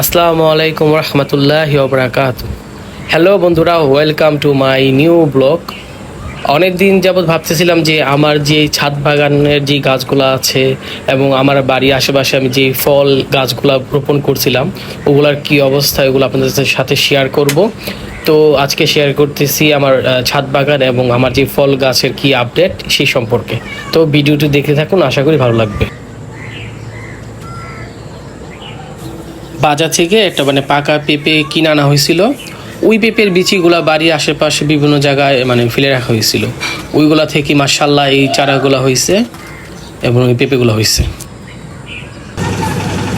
আসসালামু আলাইকুম রহমতুল্লাহ বরাকাত। হ্যালো বন্ধুরা welcome to my new blog অনেক দিন যাবৎ ভাবতেছিলাম যে আমার যে ছাদ বাগানের যে গাছগুলো আছে এবং আমার বাড়ির আশেপাশে আমি যে ফল গাছগুলো রোপণ করছিলাম, ওগুলার কি অবস্থা ওগুলো আপনাদের সাথে শেয়ার করব। তো আজকে শেয়ার করতেছি আমার ছাদ বাগান এবং আমার যে ফল গাছের কি আপডেট সেই সম্পর্কে। তো ভিডিওটি দেখতে থাকুন, আশা করি ভালো লাগবে। বাজার থেকে একটা মানে পাকা পেঁপে কিনে আনা হয়েছিল। ওই পেঁপের বিচিগুলা বাড়ির আশেপাশে বিভিন্ন জায়গায় মানে ফেলে রাখা হয়েছিল। ওইগুলা থেকে মার্শাল্লাহ এই চারাগুলা হয়েছে এবং এই পেঁপেগুলো হয়েছে।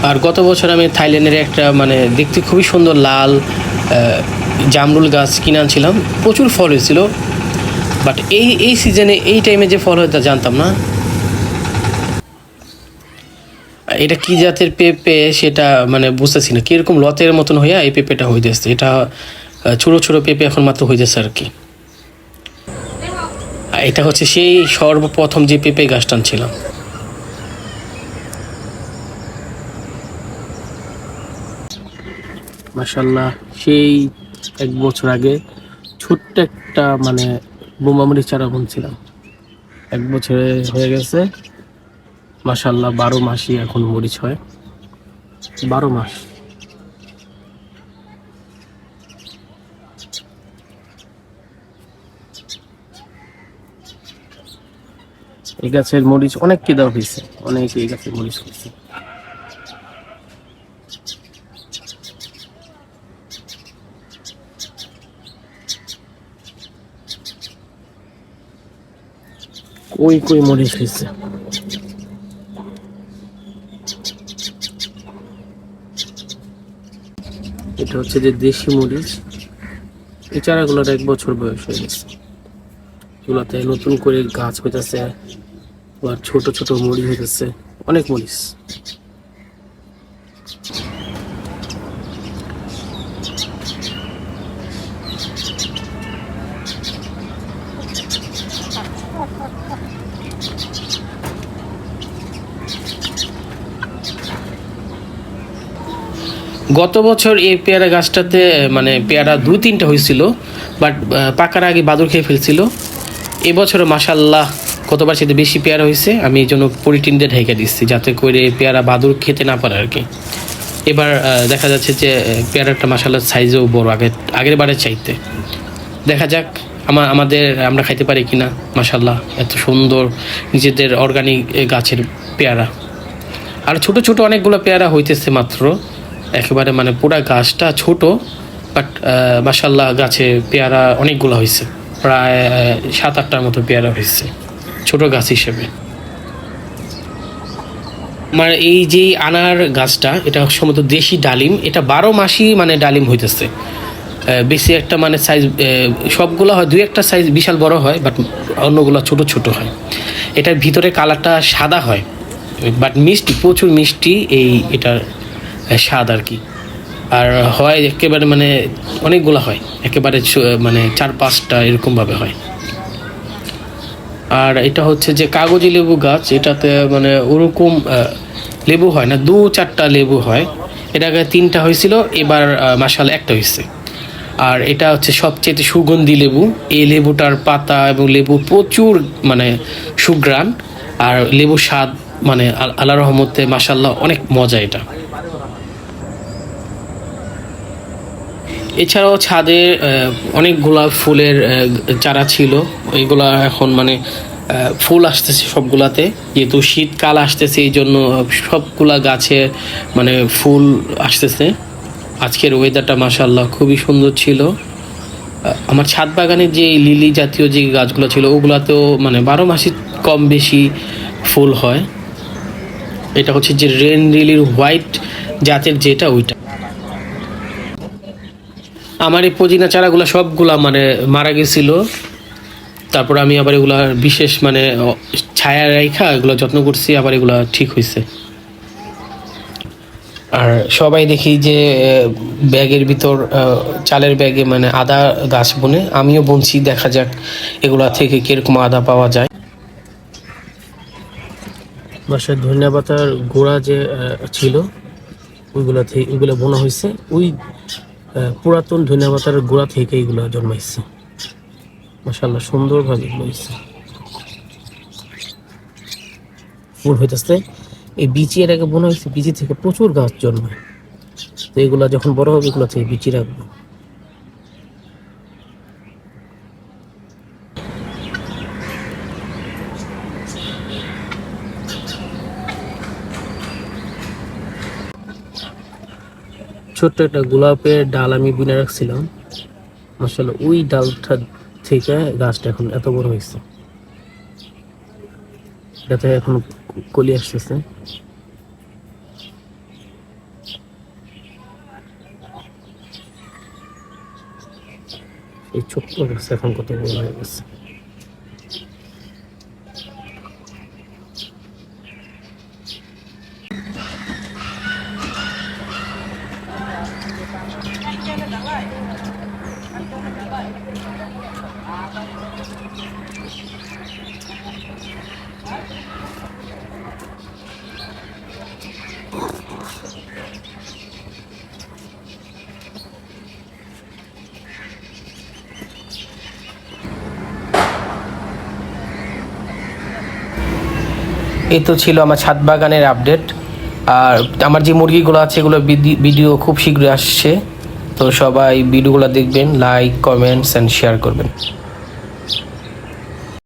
আর গত বছর আমি থাইল্যান্ডের একটা মানে দেখতে খুবই সুন্দর লাল জামরুল গাছ কিনে আনছিলাম। প্রচুর ফল হয়েছিল। বাট এই এই সিজনে এই টাইমে যে ফল হয় তা জানতাম না। এটা কি জাতের পেঁপে সেটা মানে বুঝতেছি না। কীরকম লতের মতন হইয়া এই পেঁপেটা হইতেছে? এটা ছোট ছোট পেঁপে এখন মাত্র হইতেছে আর কি। এটা হচ্ছে সেই সর্বপ্রথম যে পেঁপে গাছটা ছিলাম মাসাল্লাহ সেই এক বছর আগে ছোট্ট একটা মানে বোমামুড়ি চারা বুনছিলাম। এক বছরে হয়ে গেছে। মাসাল্লাহ বারো মাসই এখন মরিচ হয়। বারো মাস। এই গাছের মরিচ অনেক কেদার হয়েছে। অনেক এই গাছের মরিচ হয়েছে। কই কই মরিচ হয়েছে? এটা হচ্ছে যে দেশি মরিচ। এই চারাগুলোর এক বছর বয়স হয়ে গেছে। এগুলোতে নতুন করে গাছ হইতেছে, আবার ছোট ছোট মরিচ হইতেছে, অনেক মরিচ। গত বছর এই পেয়ারা গাছটাতে মানে পেয়ারা দু তিনটা হয়েছিল, বাট পাকার আগে বাদুর খেয়ে ফেলছিল। এবছরে মাসাল্লাহ কতবার সেটা বেশি পেয়ারা হয়েছে, আমি এই জন্য পলিটিন দিয়ে ঢেকে দিচ্ছি, যাতে করে পেয়ারা বাদুর খেতে না পারে আর কি। এবার দেখা যাচ্ছে যে পেয়ারাটা মাসাল্লাহ সাইজও বড়, আগে, আগের বারের চাইতে। দেখা যাক, আমা, আমাদের, আমরা খাইতে পারি কিনা মাসাল্লাহ এত সুন্দর নিজেদের অর্গানিক গাছের পেয়ারা। আর ছোট ছোট অনেকগুলো পেয়ারা হইতেছে মাত্র। একেবারে মানে পুরা গাছটা ছোট বাট মাসাল্লাহ গাছে পেয়ারা অনেকগুলো হয়েছে প্রায় সাত আটটার মতো পেয়ারা হয়েছে ছোট গাছ হিসেবে। আমার এই যে আনার গাছটা, এটা সম্ভবত দেশি ডালিম, এটা বারো মাসই মানে ডালিম হইতেছে। বেশি একটা মানে সাইজ সবগুলো হয় দুই একটা সাইজ বিশাল বড় হয় বাট অন্যগুলো ছোট ছোট হয়। এটার ভিতরে কালারটা সাদা হয় বাট মিষ্টি, প্রচুর মিষ্টি এই এটার স্বাদ আর কি। আর হয় একেবারে মানে অনেকগুলো হয়। একেবারে মানে চার পাঁচটা এরকমভাবে হয়। আর এটা হচ্ছে যে কাগজি লেবু গাছ, এটাতে মানে ওরকম লেবু হয় না, দু চারটা লেবু হয়। এটা আগে তিনটা হয়েছিল, এবার মাসাল একটা হয়েছে। আর এটা হচ্ছে সবচেয়ে সুগন্ধি লেবু। এই লেবুটার পাতা এবং লেবু প্রচুর মানে সুগ্রাণ আর লেবু স্বাদ মানে আল্লাহ রহমতে মাসাল্লাহ অনেক মজা এটা। এছাড়াও ছাদে আহ, অনেকগুলা ফুলের চারা ছিল। ওইগুলা এখন মানে ফুল আসতেছে সবগুলাতে। যেহেতু শীতকাল আসতেছে এই জন্য সবগুলা গাছে মানে ফুল আসতেছে। আজকের ওয়েদারটা মাসাল্লাহ খুবই সুন্দর ছিল। আমার ছাদ বাগানে যে লিলি জাতীয় যে গাছগুলো ছিল ওগুলাতেও মানে বারো মাসে কম বেশি ফুল হয়। এটা হচ্ছে যে রেন লিলির হোয়াইট জাতের যেটা ওইটা। আমার এই পুদিনা চারাগুলো সবগুলা মানে মারা গেছিল। তারপর আমি আবার এগুলা বিশেষ মানে ছায়া রেখা এগুলো যত্ন করছি, আবার এগুলা ঠিক হয়েছে আর সবাই দেখি যে ব্যাগের ভিতর চালের ব্যাগে মানে আদা গাছ বনে, আমিও বুনছি, দেখা যাক এগুলা থেকে কীরকম আদা পাওয়া যায়। বাসায় ধনিয়া পাতার গোড়া যে ছিল, ওইগুলো থেকে ওইগুলো বোনা হয়েছে ওই পুরাতন ধনিয়া পাতার গোড়া থেকে এইগুলো জন্মাইছে। মাসাল্লাহ সুন্দরভাবে এগুলো হয়েছে ফুল হইতেছে, এই বিচি এর আগে বোনা হয়েছে বিচি থেকে প্রচুর গাছ জন্মায়। তো এগুলা যখন বড় হবে, এগুলো থেকে বিচি রাখব। ছোট্ট একটা গোলাপের ডাল আমি বুনে রাখছিলাম। মাসাল্লাহ ওই ডালটা থেকে গাছটা এখন এত বড় হয়েছে। এটাতে এখন কলি আসতেছে। এই ছোট্ট গাছ এখন কত বড় হয়ে গেছে। এই তো ছিল আমার ছাদ বাগানের আপডেট আর আমার যে মুরগিগুলো আছে, এগুলো ভিডিও খুব শীঘ্রই আসছে। তো সবাই ভিডিওগুলো দেখবেন লাইক কমেন্টস অ্যান্ড শেয়ার করবেন।